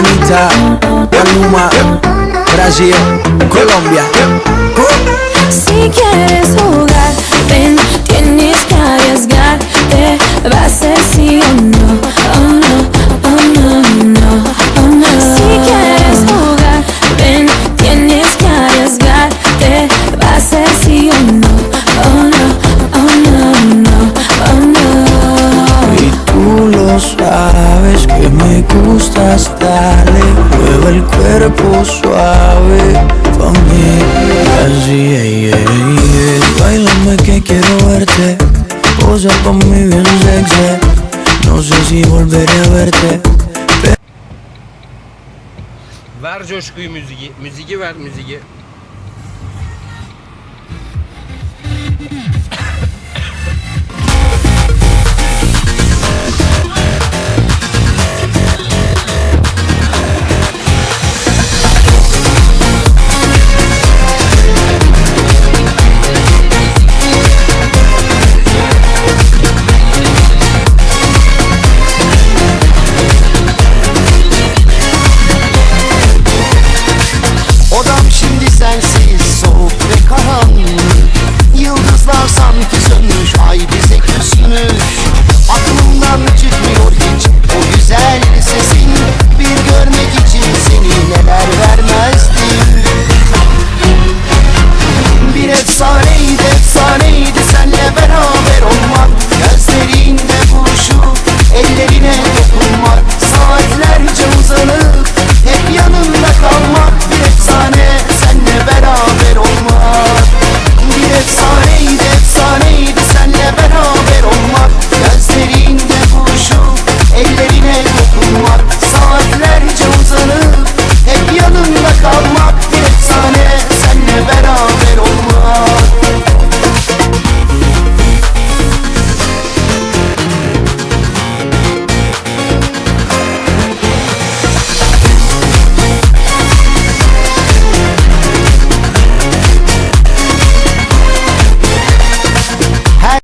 Suiza, Maluma, Brasil, Colombia. cuerpo suave pa' mí Así, yeah, yeah, yeah. Bailame que quiero verte Posa pa' mí bien sexy No sé si volveré a verte Ver coşkuyu müziği. Müziği ver müziği.